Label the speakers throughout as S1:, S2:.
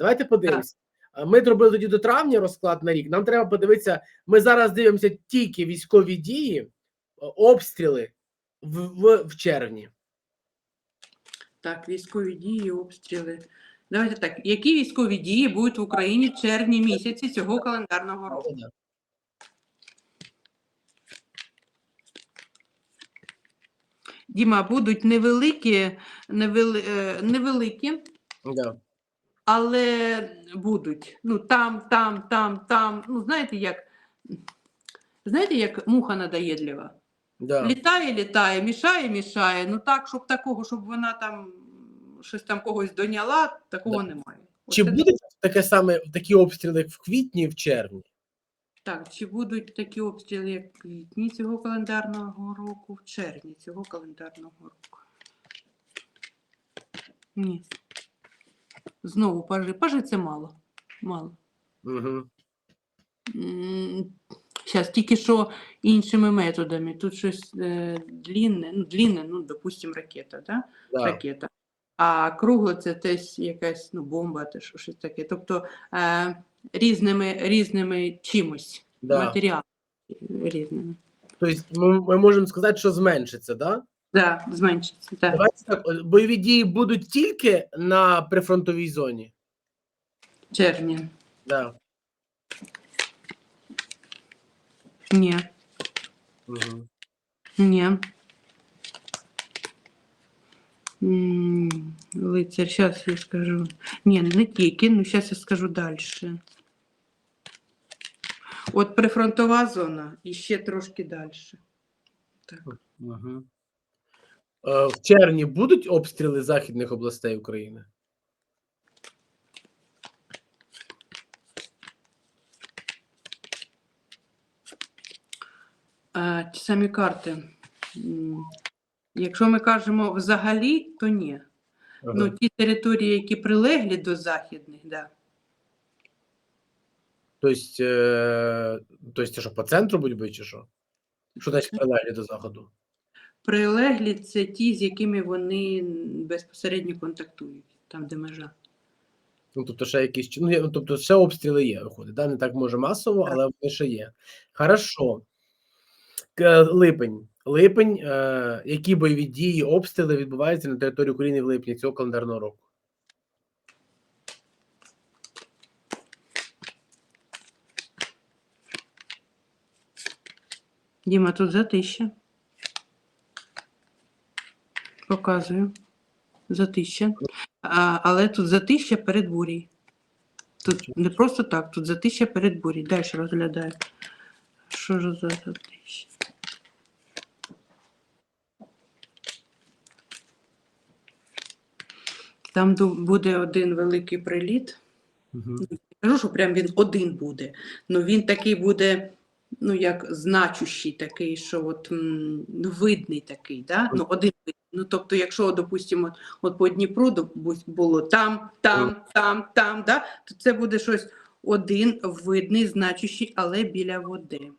S1: Давайте подивимося. Ми зробили тоді до травня розклад на рік. Нам треба подивитися. Ми зараз дивимося тільки військові дії, обстріли в, в, в червні.
S2: Так, військові дії, обстріли. Давайте так. Які військові дії будуть в Україні в червні місяці цього календарного року? Діма, будуть невеликі, невели, е, невеликі,
S1: Да.
S2: Але будуть. Ну, там, там, там, там. Ну, знаєте, як, знаєте, як муха надоєдлива?
S1: Да.
S2: Літає, літає, мішає, мішає. Ну так, щоб такого, щоб вона там щось там когось доняла, такого
S1: Да.
S2: немає.
S1: Чи
S2: Оце
S1: буде таке саме такі обстріли як в квітні і в червні?
S2: Так, чи будуть такі обстріли, як в квітні цього календарного року, в червні цього календарного року? Ні. Знову пажи. Пажи це мало. Мало.
S1: Угу.
S2: Зараз тільки що іншими методами. Тут щось е, длінне, ну, длінне, ну, допустимо, ракета, да?
S1: Да.
S2: ракета. А кругло це теж якась ну, бомба, те, що щось таке. Тобто е, різними, різними чимось,
S1: Да.
S2: матеріалами різними.
S1: Тобто ми, ми можемо сказати, що зменшиться, да?
S2: Да, зменшиться. Так.
S1: Давайте так, бойові дії будуть тільки на прифронтовій зоні.
S2: Червні.
S1: Да.
S2: Ні.
S1: Угу.
S2: Ні. М, Лицар, зараз я скажу. Ні, не тільки, ну зараз я скажу далі. От прифронтова зона і ще трошки далі. Так.
S1: Угу. Е, в червні будуть обстріли західних областей України?
S2: Ті самі карти. Якщо ми кажемо взагалі, то ні.
S1: Ага.
S2: Ну, ті території, які прилеглі до західних, да.
S1: Тобто, е, тобто, що, по центру будуть бити, чи що? Що значить прилеглі до заходу?
S2: Прилеглі це ті, з якими вони безпосередньо контактують, там, де межа.
S1: Ну, тобто, ще якісь ну, тобто, ще обстріли є, виходить. Да? Не так може масово, але вони ще є. Хорошо. Липень. Липень. Е, які бойові дії, обстріли відбуваються на території України в липні цього календарного року?
S2: Діма, тут затища. Показую. Затища. А, але тут затища перед бурей. Тут не просто так, тут затища перед бурей. Далі розглядаю. Що ж за затища? Там буде один великий приліт.
S1: Угу.
S2: Не кажу, що прям він один буде. Ну він такий буде, ну як значущий такий, що от м, видний такий, да? ну один видний. Ну тобто, якщо, допустимо, от, от по Дніпру було там, там, там, там, да? то це буде щось один видний, значущий, але біля води.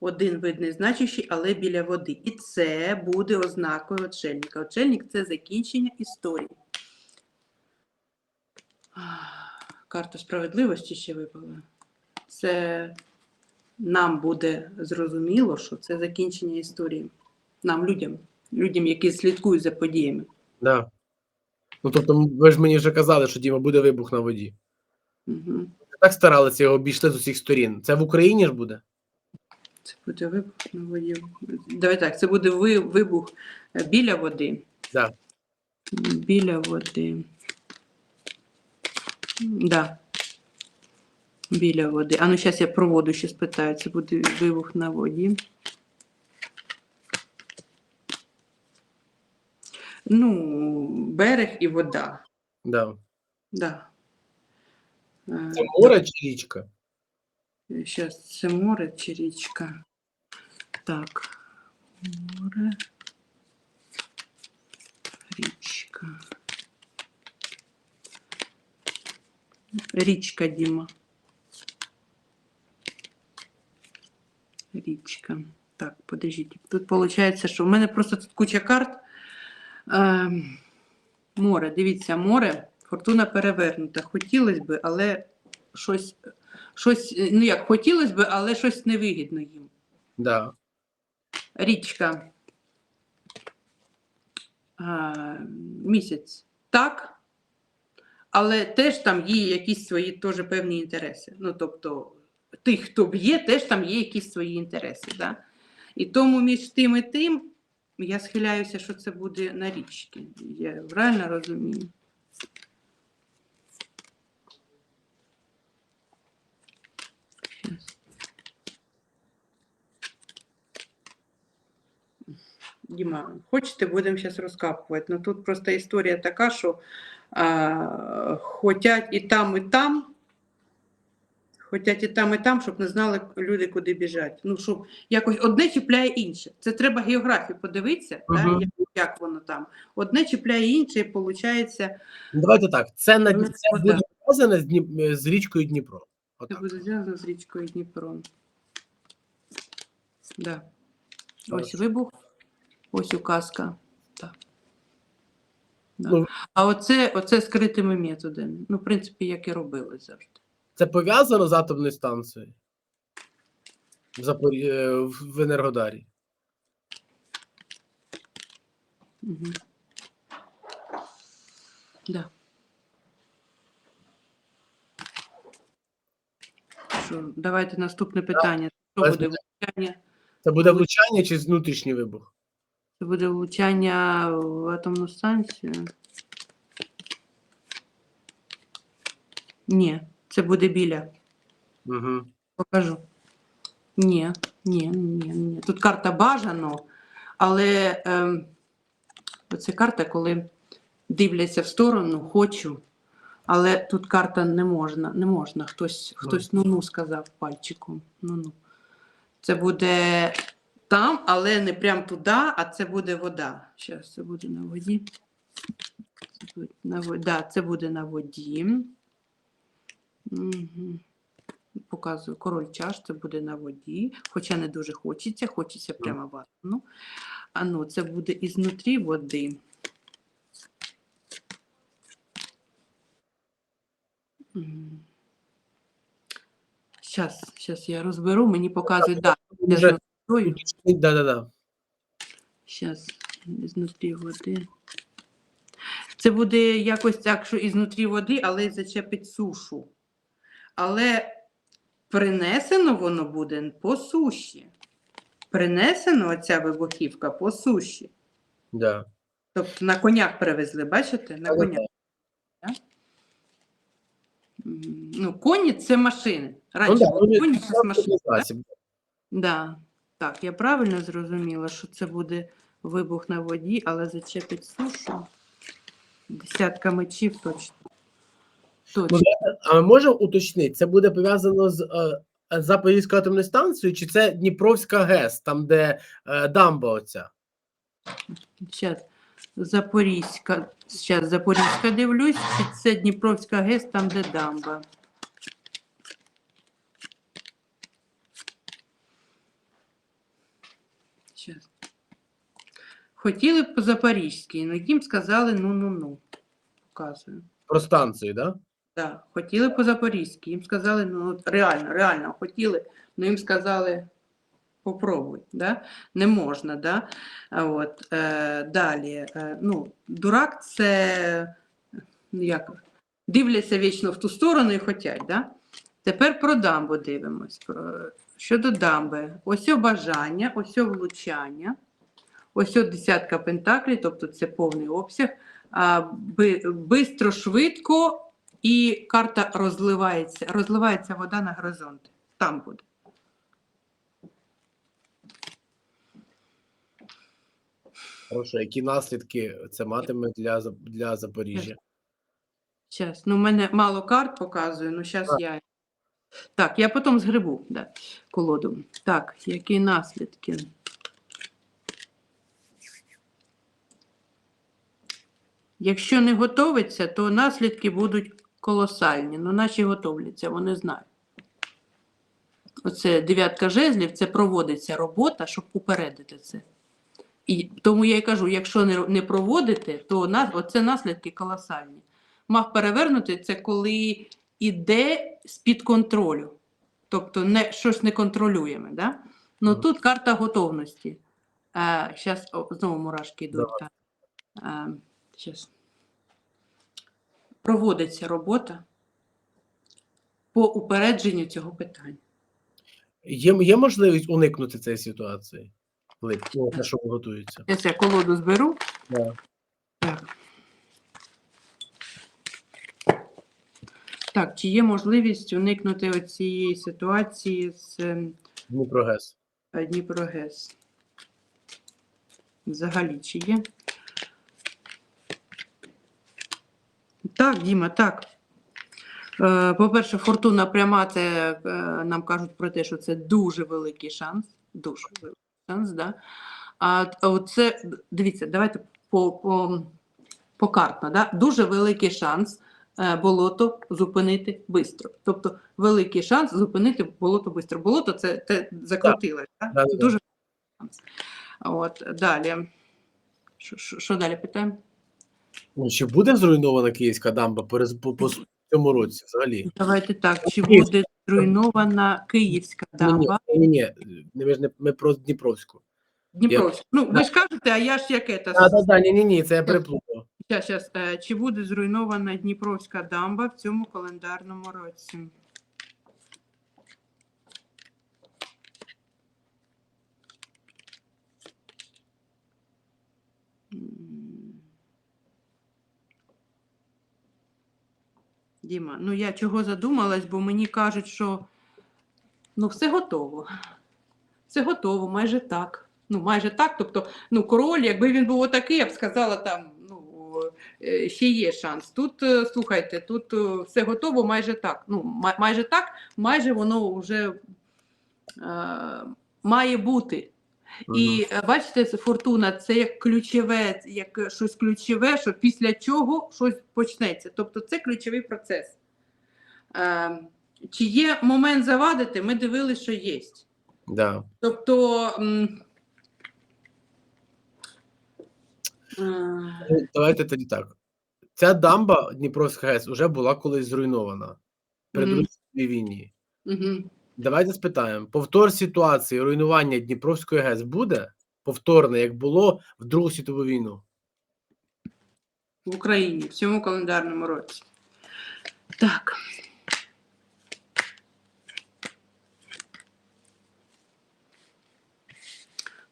S2: Один видний, значущий, але біля води. І це буде ознакою отшельника. Отшельник це закінчення історії. Карта справедливості ще випала. Це нам буде зрозуміло, що це закінчення історії. Нам, людям, людям, які слідкують за подіями.
S1: Да. Ну, тобто, ви ж мені вже казали, що Діма буде вибух на воді.
S2: Угу.
S1: Так старалися його обійшли з усіх сторін. Це в Україні ж буде?
S2: Це буде вибух на воді. Давай так, це буде ви- вибух е, біля води.
S1: Да.
S2: Біля води. Да. Біля води. А ну зараз я про воду ще спитаю. Це буде вибух на воді. Ну, берег і вода.
S1: Да.
S2: Да. Е,
S1: Це море чи річка?
S2: Зараз це море чи річка. Так. Море. Річка. Річка, Діма. Річка. Так, подождіть. Тут виходить, що в мене просто тут куча карт. Ем, море, дивіться, море. Фортуна перевернута. Хотілося б, але щось, щось, е, ну як, хотілося б, але щось невигідно їм.
S1: Да.
S2: Річка. А, місяць. Так. Але теж там є якісь свої теж певні інтереси. Ну, тобто, тих, хто б'є, теж там є якісь свої інтереси. Да? І тому між тим і тим я схиляюся, що це буде на річці. Я правильно розумію? Діма, хочете, будемо зараз розкапувати. Ну тут просто історія така, що а, хотять і там, і там. Хотять і там, і там, щоб не знали люди, куди біжать. Ну, щоб якось одне чіпляє інше. Це треба географію подивитися,
S1: Мгм.
S2: да, як, як воно там. Одне чіпляє інше, і виходить,
S1: Ну, Давайте так. Це на
S2: Ну,
S1: це буде
S2: да.
S1: пов'язане з, Дні... з річкою Дніпро.
S2: це
S1: Отак.
S2: буде зв'язано з річкою Дніпро. Да. Ось вибух, ось указка. Так. Да.
S1: Ну,
S2: А оце, оце скритими методами. Ну, в принципі, як і робили завжди.
S1: Це пов'язано з атомною станцією в, е, в Енергодарі.
S2: Угу. Да. Що, давайте наступне питання. Що
S1: Без
S2: буде влучання?
S1: Це буде влучання чи внутрішній вибух?
S2: Це буде влучання в атомну станцію? Ні, це буде біля.
S1: Угу.
S2: Покажу. Ні, ні, ні, ні. Тут карта бажано, але ем, оце карта, коли дивляться в сторону, хочу. Але тут карта не можна, не можна. Хтось, хтось ну-ну сказав пальчиком. Ну-ну. Це буде там, але не прям туди, а це буде вода. Зараз це буде на воді. Це буде на воді. Да, це буде на воді. Угу. Показую король чаш, це буде на воді, хоча не дуже хочеться, хочеться прямо ванну. А ну, це буде ізнутрі води. Зараз, зараз я розберу, мені показують, да, я
S1: Вже
S2: ж
S1: да, да, да.
S2: Зараз, ізнутрі води. Це буде якось так, що ізнутрі води, але зачепить сушу. Але принесено воно буде по суші. Принесено оця вибухівка по суші.
S1: Да.
S2: Тобто на конях привезли, бачите? На конях. Ну, коні це машини.
S1: Ну,
S2: Раніше
S1: да, ну,
S2: коні це машини. так? Да. Так, я правильно зрозуміла, що це буде вибух на воді, але зачепить сушу. Десятка мечів точно. Точно.
S1: А ми можемо уточнити, це буде пов'язано з е, Запорізькою атомною станцією, чи це Дніпровська ГЕС, там, де е, дамба оця?
S2: Зараз Запорізька. Зараз Запорізька дивлюсь, чи це Дніпровська ГЕС, там де дамба. Хотіли б по Запорізькій, але їм сказали ну-ну-ну. Показую.
S1: Про станцію, так? Да?
S2: Да, хотіли по Запорізькій, їм сказали, ну реально, реально хотіли, але їм сказали, попробуй, да? не можна. Да? От, е, далі, е, ну, дурак це ну, як, дивляться вічно в ту сторону і хотять. Да? Тепер про дамбу дивимось. Про, щодо дамби, ось бажання, ось влучання, ось десятка пентаклів, тобто це повний обсяг. А, би, бистро, швидко і карта розливається. Розливається вода на горизонт. Там буде.
S1: Хорошо, які наслідки це матиме для, для Запоріжжя?
S2: Зараз. Ну, в мене мало карт показує, ну зараз я. Так, я потім згребу да, колоду. Так, які наслідки? Якщо не готовиться, то наслідки будуть колосальні. Ну, наші готовляться, вони знають. Оце дев'ятка жезлів, це проводиться робота, щоб попередити це. І тому я й кажу, якщо не, не проводити, то нас, оце наслідки колосальні. мах перевернути це коли іде з-під контролю. Тобто не, щось не контролюємо. Да? Ну
S1: Мгм.
S2: тут карта готовності. Щас, о, знову мурашки йдуть. Так. Проводиться робота по упередженню цього питання.
S1: Є, є можливість уникнути цієї ситуації? Коли на що готуються?
S2: Я ця колоду зберу.
S1: Да.
S2: Так. Так, чи є можливість уникнути цієї ситуації з ем,
S1: Дніпрогес.
S2: Дніпрогес? Взагалі, чи є? Так, Діма, так. Е, По-перше, фортуна пряма, це е, нам кажуть про те, що це дуже великий шанс. Дуже великий шанс, да? А оце, дивіться, давайте по, по, покартно. Да? Дуже великий шанс е, болото зупинити швидко. Тобто великий шанс зупинити болото швидко. Болото це, це закрутилось. Да?
S1: Да-да-да.
S2: Дуже великий шанс. От, далі. Що далі питаємо?
S1: Ну, чи буде зруйнована київська дамба перез- по, по цьому році взагалі?
S2: Давайте так. Чи
S1: Київська.
S2: буде зруйнована Київська дамба?
S1: Ні, ні, ні, ми ж не ми про Дніпровську.
S2: Дніпровська. Ну, ви ж кажете, а я ж яке та
S1: А, да, да, ні, ні, ні, це я переплутав.
S2: Щас, щас. Е, Чи буде зруйнована Дніпровська дамба в цьому календарному році? Діма, ну я чого задумалась, бо мені кажуть, що ну все готово. Все готово, майже так. Ну, майже так. Тобто, ну, король, якби він був отакий, я б сказала, там, ну, е, ще є шанс. Тут, е, слухайте, тут е, все готово майже так. Ну, май- майже так, майже воно вже е, має бути. І е, бачите, фортуна це як ключове, як щось ключове, що після чого щось почнеться. Тобто це ключовий процес. Е, чи є момент завадити? Ми дивилися, що є.
S1: Да.
S2: Тобто. е,
S1: Давайте тоді так. Ця дамба Дніпровська ГЕС вже була колись зруйнована при
S2: Мгм.
S1: Другій світовій війні.
S2: мгм.
S1: Давайте спитаємо: повтор ситуації руйнування Дніпровської ГЕС буде повторне, як було в Другу світову війну?
S2: в Україні в цьому календарному році. Так.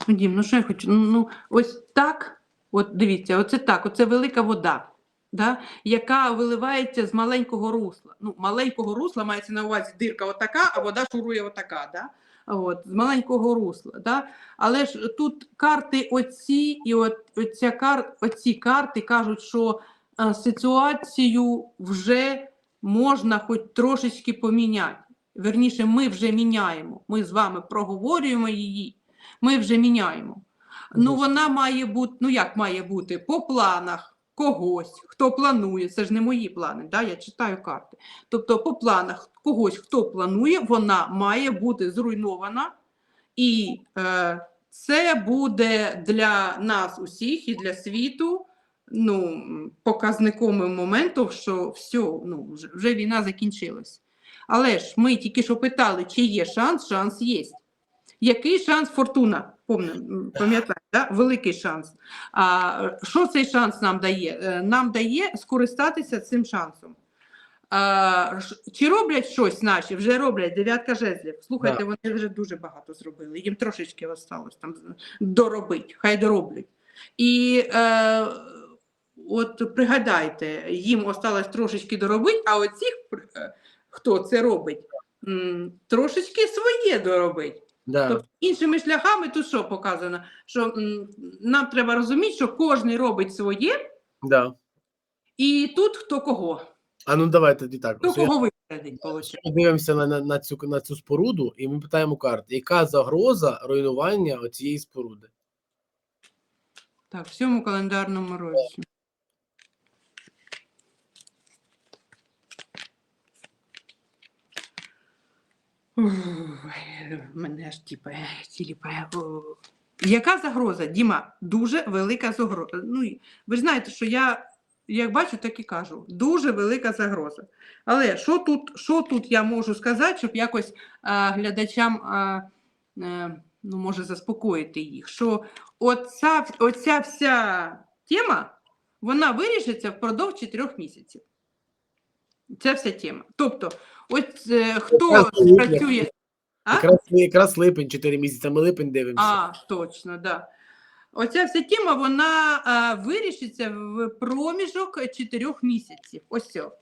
S2: Ну, Дім, ну що я хочу? Ну, ну ось так, от дивіться, оце так, оце велика вода, да, яка виливається з маленького русла. Ну, маленького русла мається на увазі дирка отака, а вода шурує отака. Да? От, з маленького русла. Да? Але ж тут карти оці, і от, оця кар, оці карти кажуть, що е, ситуацію вже можна хоч трошечки поміняти. Верніше, ми вже міняємо. Ми з вами проговорюємо її, ми вже міняємо. Ну, вона має бути, ну як має бути? По планах когось, хто планує, це ж не мої плани, да? я читаю карти. Тобто, по планах когось, хто планує, вона має бути зруйнована, і е, це буде для нас усіх і для світу ну, показником моменту, що все, ну, вже, війна закінчилась. Але ж ми тільки що питали, чи є шанс, шанс є. Який шанс фортуна? Пам'ятаєте, да? великий шанс. А що цей шанс нам дає? Е, Нам дає скористатися цим шансом. А, чи роблять щось наші? Вже роблять дев'ятка жезлів. Слухайте,
S1: Да.
S2: вони вже дуже багато зробили. Їм трошечки осталось там доробити, хай дороблять. І е, от пригадайте, їм осталось трошечки доробити, а оцих, е, хто це робить, трошечки своє доробить.
S1: Да.
S2: Тобто, іншими шляхами тут що показано? Що м, нам треба розуміти, що кожен робить своє,
S1: Да.
S2: і тут хто кого.
S1: А ну давайте тоді так.
S2: Хто кого випередить, виходить.
S1: Ми дивимося на, на, на, цю, на цю споруду, і ми питаємо карти, яка загроза руйнування цієї споруди?
S2: Так, в цьому календарному році. Ой, Мене аж тіпає, тіліпає. Яка загроза, Діма? Дуже велика загроза. Ну, ви ж знаєте, що я як бачу, так і кажу. Дуже велика загроза. Але що тут, що тут я можу сказати, щоб якось а, глядачам а, е, ну, може заспокоїти їх? Що оця, оця вся тема вона вирішиться впродовж 4 місяців. Ця вся тема. Тобто, ось е, хто працює. А?
S1: Якраз, якраз липень 4 місяці, ми липень дивимося.
S2: А, точно, да. Оця вся тема, вона а, вирішиться в проміжок 4 місяців. Ось цього.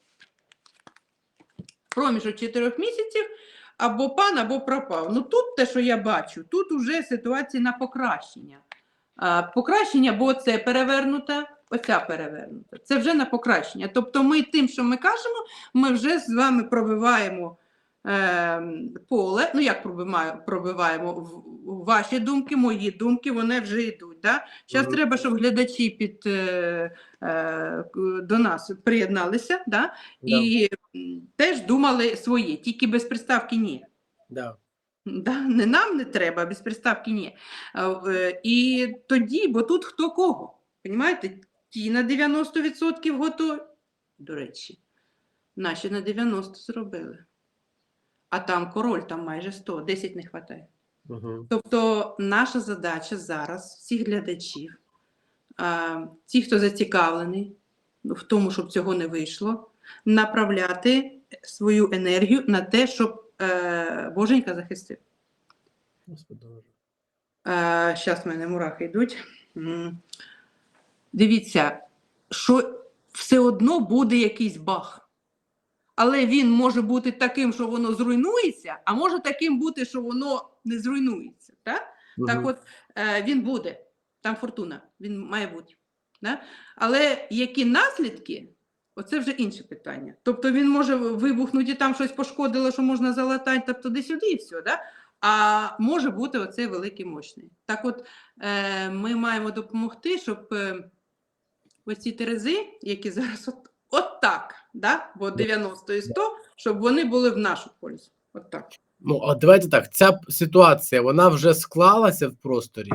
S2: Проміжок 4 місяців або пан, або пропав. Ну тут те, що я бачу, тут вже ситуація на покращення. А, покращення, бо це перевернута, оця перевернута. Це вже на покращення. Тобто ми тим, що ми кажемо, ми вже з вами пробиваємо поле. Ну, як пробиваємо, ваші думки, мої думки, вони вже йдуть. Да? Зараз
S1: Мгм.
S2: треба, щоб глядачі під, е, е, до нас приєдналися да?
S1: Да,
S2: і теж думали своє, тільки без приставки ні.
S1: да.
S2: Да, не нам не треба, без приставки ні. Е, І тоді, бо тут хто кого. Понімаєте? Ті на 90% готові. До речі, наші на 90% зробили. А там король, там майже 100, 10 не вистачає.
S1: Угу.
S2: Тобто наша задача зараз, всіх глядачів, ті, хто зацікавлений в тому, щоб цього не вийшло, направляти свою енергію на те, щоб е, Боженька захистив. Зараз в мене мурахи йдуть. Дивіться, що все одно буде якийсь баг. Але він може бути таким, що воно зруйнується, а може таким бути, що воно не зруйнується. Так, так от е, він буде, там фортуна, він має бути. Да? Але які наслідки, оце вже інше питання. Тобто він може вибухнути, там щось пошкодило, що можна залатати, тобто туди сюди і все. Да? А може бути оцей великий мощний. Так от е, ми маємо допомогти, щоб е, оці терези, які зараз от, от так, да? бо 90 і 100, щоб вони були в нашу пользу. От так.
S1: Ну, а давайте так. Ця ситуація вона вже склалася в просторі.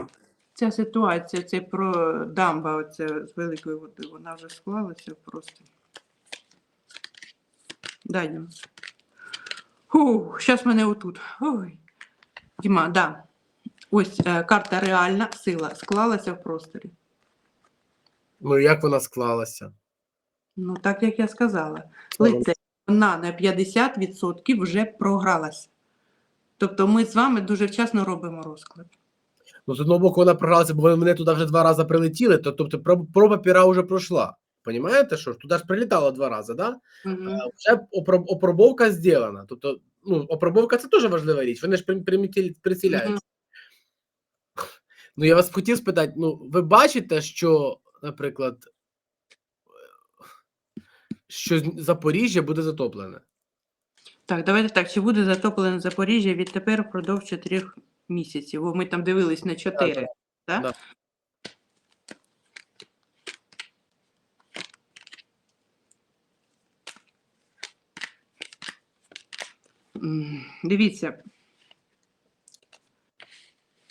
S2: Ця ситуація, це про дамба оце з великою водою, вона вже склалася просто. Дай нам. Фух, зараз мене отут. Ой. Діма, да. Ось е, карта реальна сила склалася в просторі.
S1: Ну як вона склалася?
S2: Ну, так як я сказала, лице вона на 50% вже програлася. Тобто ми з вами дуже вчасно робимо розклад.
S1: Ну, з одного боку, вона програлася, бо вони мене туди вже два рази прилетіли, то, тобто проба піра вже пройшла. Понімаєте, що ж? Туди ж прилітало два рази, да? А Вже опробовка зроблена. Тобто, ну, опробовка це теж важлива річ. Вони ж приціляються.
S2: Мгм.
S1: Ну, я вас хотів спитати: ну, ви бачите, що, наприклад, що Запоріжжя буде затоплене?
S2: Так, давайте так. Чи буде затоплене Запоріжжя відтепер впродовж 4 місяців? Бо ми там дивились на 4. Так?
S1: Да.
S2: М, Дивіться.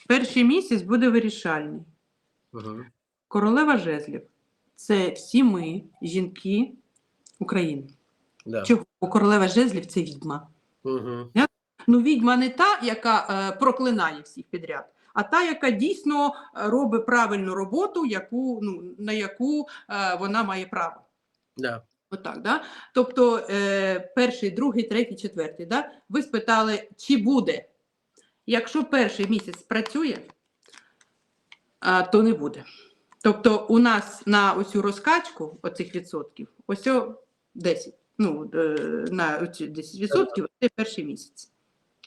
S2: Перший місяць буде вирішальний.
S1: Угу.
S2: Королева жезлів це всі ми, жінки України.
S1: Да.
S2: Чого? Бо королева жезлів це відьма.
S1: Угу.
S2: Ну, відьма не та, яка е, проклинає всіх підряд, а та, яка дійсно е, робить правильну роботу, яку, ну, на яку е, вона має право.
S1: Да.
S2: Отак, да? Тобто е, перший, другий, третій, четвертий. Да? Ви спитали, чи буде. Якщо перший місяць працює, а, то не буде. Тобто у нас на оцю розкачку оцих відсотків, ось о 10. Ну, е, на 10 відсотків це перший місяць.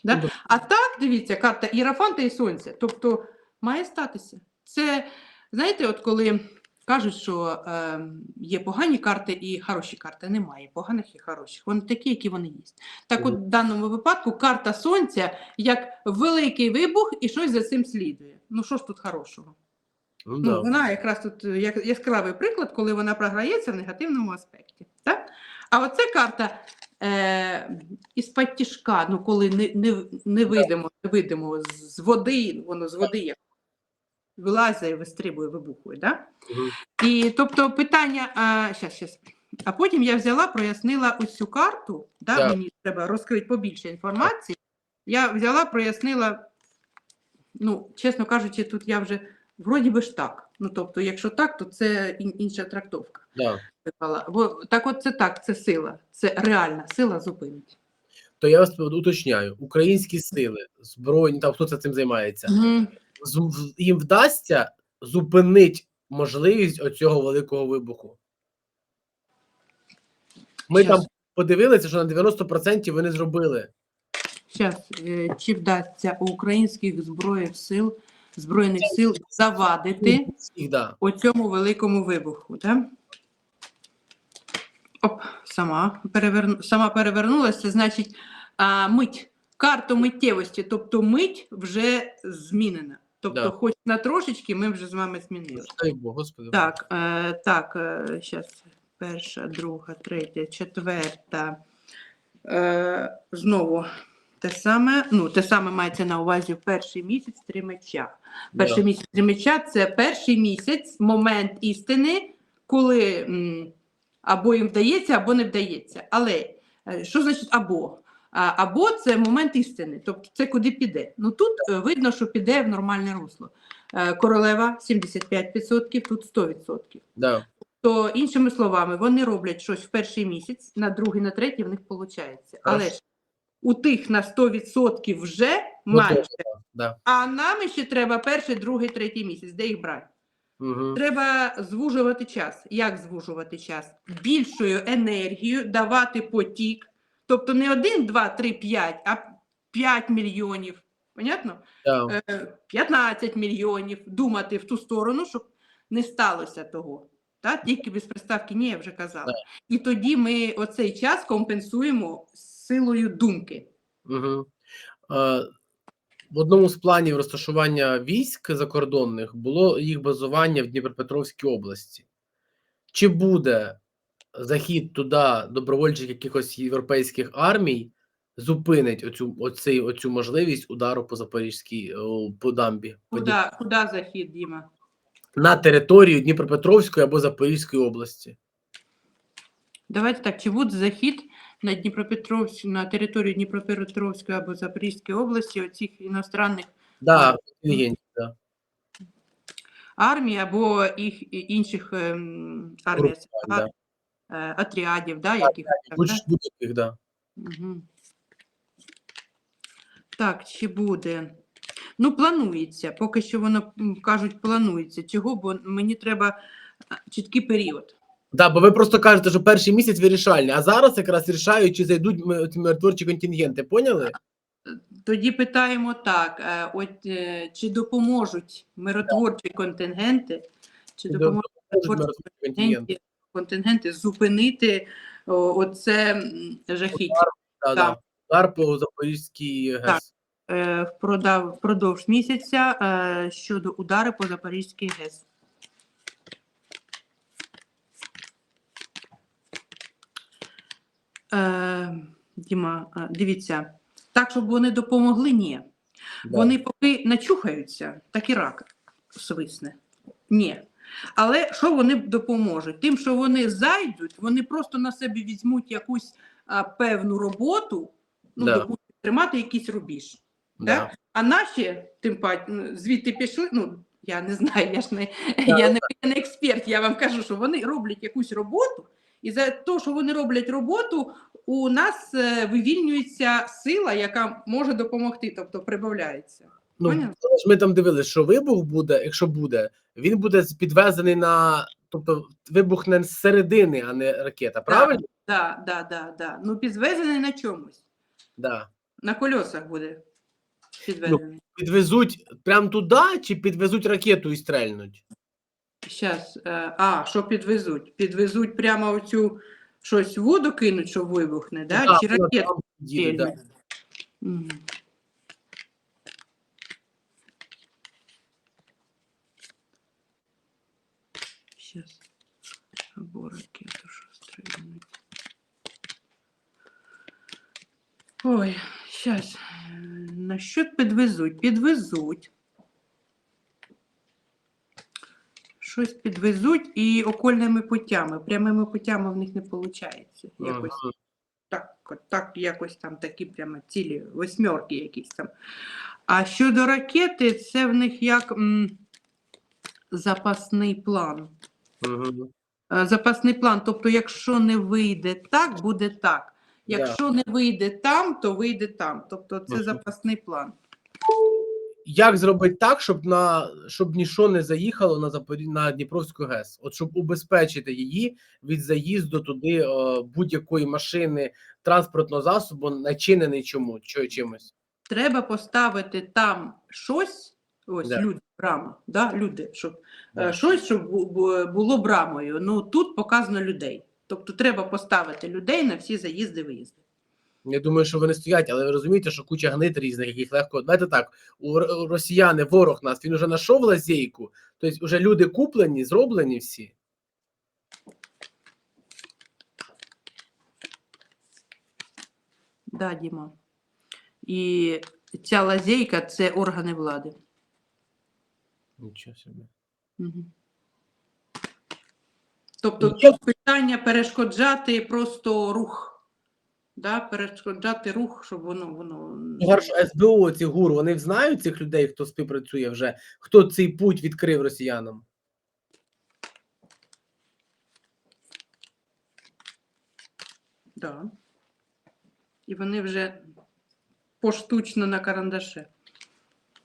S2: Да?
S1: Ну,
S2: А так, дивіться, карта Ірафанта і Сонця. Тобто має статися. Це, знаєте, от коли кажуть, що е, є погані карти і хороші карти. Немає поганих і хороших. Вони такі, які вони є. Так от, в даному випадку карта Сонця як великий вибух і щось за цим слідує. Ну що ж тут хорошого?
S1: Ну,
S2: Ну,
S1: да.
S2: вона якраз тут е, як яскравий приклад, коли вона програється в негативному аспекті. Так? А оце карта е, із-пад ну коли не, не, не видимо, не видимо з води, воно з води як. вилазить, вистрибує, вибухує. Да?
S1: Мгм.
S2: І тобто питання, а, щас, щас. а потім я взяла, прояснила ось цю карту, да,
S1: Так.
S2: мені треба розкрити побільше інформації. Я взяла, прояснила, ну, чесно кажучи, тут я вже вроді би ж так. Ну, тобто, якщо так, то це інша трактовка.
S1: Да.
S2: Бо так от це так, це сила, це реальна сила зупинить.
S1: То я вас уточняю: українські сили, збройні, там хто це цим займається, в- їм вдасться зупинити можливість оцього великого вибуху. Ми
S2: Щас.
S1: там подивилися, що на 90% вони зробили.
S2: Зараз, чи вдасться у українських збройних сил, збройних сил завадити
S1: да.
S2: у цьому великому вибуху. Да? Оп, сама, переверну, сама перевернулася, значить а, мить, карту миттєвості, тобто мить вже змінена. Тобто,
S1: Да.
S2: хоч на трошечки ми вже з вами змінили.
S1: Дай Бог, Господи.
S2: Так, е, так, е, щас, перша, друга, третя, четверта. Е, знову те саме, ну, те саме мається на увазі в перший місяць три меча. Перший
S1: Да.
S2: місяць три меча це перший місяць, момент істини, коли м, або їм вдається, або не вдається. Але е, що значить або? Або це момент істини, тобто це куди піде. Ну тут е, видно, що піде в нормальне русло. Е, Королева 75%, тут 100%.
S1: Да.
S2: То, іншими словами, вони роблять щось в перший місяць, на другий, на третій в них виходить. Але ж у тих на 100% вже
S1: Ну,
S2: майже.
S1: да.
S2: А нам ще треба перший, другий, третій місяць. Де їх брати?
S1: Угу.
S2: Треба звужувати час. Як звужувати час? Більшою енергією давати потік. Тобто не 1, 2, 3, 5, а 5 мільйонів. Понятно?
S1: Да.
S2: Е, 15 мільйонів думати в ту сторону, щоб не сталося того. Та? Тільки без приставки ні, я вже казала.
S1: Так.
S2: І тоді ми оцей час компенсуємо силою думки.
S1: Угу. Е, в одному з планів розташування військ закордонних було їх базування в Дніпропетровській області. Чи буде захід туди добровольчих якихось європейських армій зупинить оцю, оцей, оцю можливість удару по Запорізькій по дамбі
S2: Куди, куди захід, Діма?
S1: на територію Дніпропетровської або Запорізької області?
S2: Давайте так, чи буде захід на Дніпропетровськ, на територію Дніпропетровської або Запорізької області оцих іностранних
S1: Да, контингентів, да.
S2: армій або їх інших ем, армій,
S1: да.
S2: е, отрядів, да, яких
S1: будь-яких, да.
S2: Угу. Так, чи буде? Ну, планується. Поки що воно кажуть, планується. Чого? Бо мені треба чіткий період.
S1: Да, бо ви просто кажете, що перший місяць вирішальний, а зараз якраз рішають, чи зайдуть миротворчі контингенти. Поняли?
S2: Тоді питаємо так: е, от е, чи допоможуть миротворчі контингенти, чи допоможуть миротворчі
S1: контингенти?
S2: зупинити оце жахіття?
S1: Да, да. Удар по Запорізькій
S2: Так.
S1: ГЕС.
S2: Е, впродав- впродовж місяця е, щодо удари по Запорізькій ГЕС. Е, Діма, е, дивіться, так, щоб вони допомогли, ні.
S1: Да.
S2: Вони поки начухаються, так і рак свисне. Ні. Але що вони допоможуть? Тим, що вони зайдуть, вони просто на себе візьмуть якусь а, певну роботу, ну,
S1: Да.
S2: допустим, тримати якийсь рубіж.
S1: Да.
S2: Да? А наші, тим паче, звідти пішли, ну, я не знаю, я ж не, я не, я не експерт, я вам кажу, що вони роблять якусь роботу, і за те, що вони роблять роботу, у нас е, вивільнюється сила, яка може допомогти, тобто прибавляється.
S1: Ну,
S2: Поняв?
S1: ж ми там дивилися, що вибух буде, якщо буде, він буде підвезений на. Тобто вибухне з середини, а не ракета. Правильно?
S2: Да, да, да, да. Ну, підвезений на чомусь.
S1: Да.
S2: На кольосах буде підвезений.
S1: Підвезуть прямо туди, чи підвезуть ракету і стрельнуть?
S2: Щас, е, а, що підвезуть? Підвезуть прямо оцю щось в воду кинуть, що вибухне, да?
S1: Да,
S2: чи ракету
S1: їде, да.
S2: Мгм. Щас. Або ракету, що стрільнуть. Ой, щас. Насчет підвезуть? Підвезуть. Щось підвезуть і окольними путями. Прямими путями в них не виходить. Якось так, так, якось там такі прямо цілі восьмерки якісь там. А щодо ракети, це в них як м, запасний план.
S1: Мгм.
S2: Е, Запасний план. Тобто, якщо не вийде так, буде так.
S1: Да.
S2: Якщо не вийде там, то вийде там. Тобто це
S1: Мгм.
S2: запасний план.
S1: Як зробити так, щоб на щоб нічого не заїхало на Запорі... на Дніпровську ГЕС? От щоб убезпечити її від заїзду туди е, будь-якої машини, транспортного засобу, начинений чому чи чимось.
S2: Треба поставити там щось, ось
S1: Да.
S2: люди, брама, да, люди, щоб
S1: Да.
S2: е, щось, щоб бу- бу- було брамою. Ну тут показано людей. Тобто треба поставити людей на всі заїзди, виїзди.
S1: Я думаю, що вони стоять, але ви розумієте, що куча гнит різних, яких легко. Знаєте так, у росіяни, ворог нас, він уже знайшов лазейку, тобто вже люди куплені, зроблені всі.
S2: Да, Діма. І ця лазейка це органи влади.
S1: Нічого собі.
S2: Угу. Тобто
S1: Ну, я-
S2: тут питання перешкоджати просто рух. Да? Перешкоджати рух, щоб воно воно.
S1: Ну, Хорошо, СБУ, ці гуру, вони знають цих людей, хто співпрацює вже, хто цей путь відкрив росіянам.
S2: Да. І вони вже поштучно на карандаше.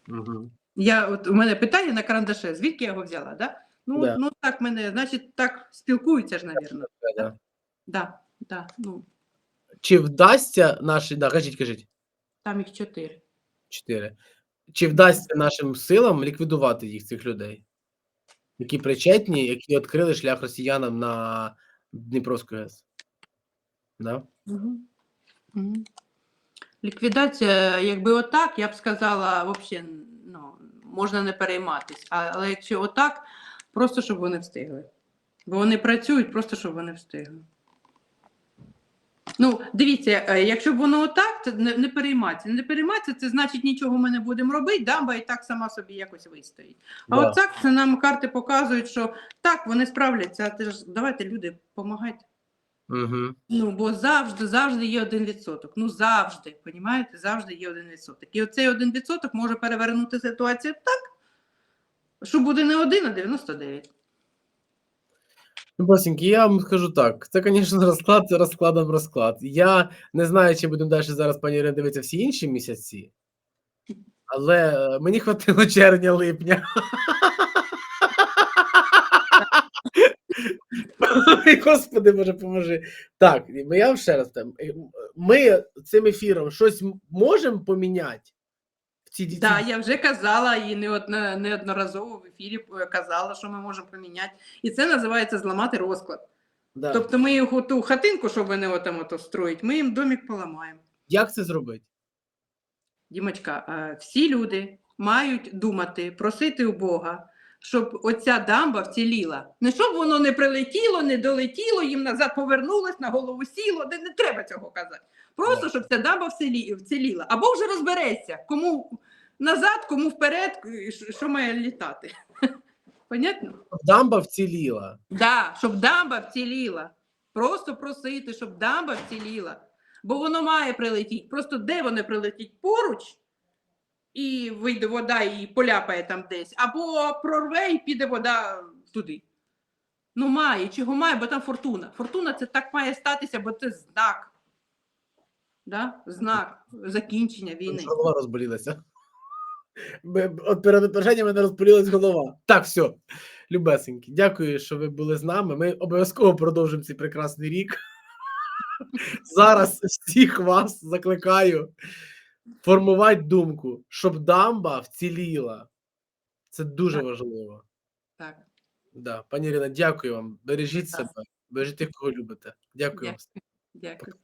S1: Угу.
S2: Я, от, у мене питання на карандаше, звідки я його взяла? Да? Ну,
S1: Да.
S2: ну так мене, значить, так спілкуються ж, навірно.
S1: Да.
S2: Да, да, ну,
S1: Чи вдасться наші, да, кажіть, кажіть,
S2: там їх чотири.
S1: чотири. Чи вдасться нашим силам ліквідувати їх, цих людей, які причетні, які відкрили шлях росіянам на Дніпровську ГЕС? Да?
S2: Угу. Угу. Ліквідація, якби отак, я б сказала, взагалі, ну, можна не перейматись. Але якщо отак, просто щоб вони встигли. Бо вони працюють, просто щоб вони встигли. Ну, дивіться, е, якщо б воно отак, то не, не перейматися. Не перейматися, це значить нічого ми не будемо робити, дамба і так сама собі якось вистоїть. А
S1: Да.
S2: от так це нам карти показують, що так, вони справляться, а ти ж давайте, люди, допомагайте.
S1: Угу.
S2: Ну, бо завжди, завжди є один відсоток. Ну, завжди, понімаєте, завжди є один відсоток. І оцей один відсоток може перевернути ситуацію так, що буде не один, а 99.
S1: Ну, Басеньки, я вам скажу так. Це, звісно, розклад, розкладом розклад. Я не знаю, чи будемо далі зараз, пані Ірина, дивитися всі інші місяці, але е, мені хватило червня-липня. Господи, Боже, поможи. Так, я вам ще раз там. Ми цим ефіром щось можемо поміняти в діти.
S2: Так, да, я вже казала і неодно- неодноразово в ефірі е, казала, що ми можемо поміняти. І це називається зламати розклад.
S1: Да.
S2: Тобто ми його ту хатинку, щоб вони отам ото строїть, ми їм домик поламаємо.
S1: Як це зробити?
S2: Дімочка, е, всі люди мають думати, просити у Бога, щоб оця дамба вціліла. Не щоб воно не прилетіло, не долетіло, їм назад повернулось, на голову сіло. Не, не треба цього казати. Просто щоб ця дамба вціліла. Або вже розбереться, кому назад, кому вперед, що- має літати. Понятно?
S1: Дамба вціліла.
S2: Да, щоб дамба вціліла. Просто просити, щоб дамба вціліла. Бо воно має прилетіти. Просто де воно прилетить поруч, і вийде вода і поляпає там десь, або прорве і піде вода туди. Ну, має, чого має, бо там фортуна. Фортуна це так має статися, бо це знак. Да? Знак закінчення війни.
S1: Голова розболілася. Б- От перед відраженням мене розболілась голова. Так, все. Любесенькі, дякую, що ви були з нами. Ми обов'язково продовжимо цей прекрасний рік. Зараз всіх вас закликаю формувати думку, щоб дамба вціліла. Це дуже
S2: Так.
S1: важливо.
S2: Так.
S1: Да. Пані Ірина, дякую вам. Бережіть
S2: Так.
S1: себе, бережіть тих, кого любите. Дякую. вам.
S2: Дякую. Дякую.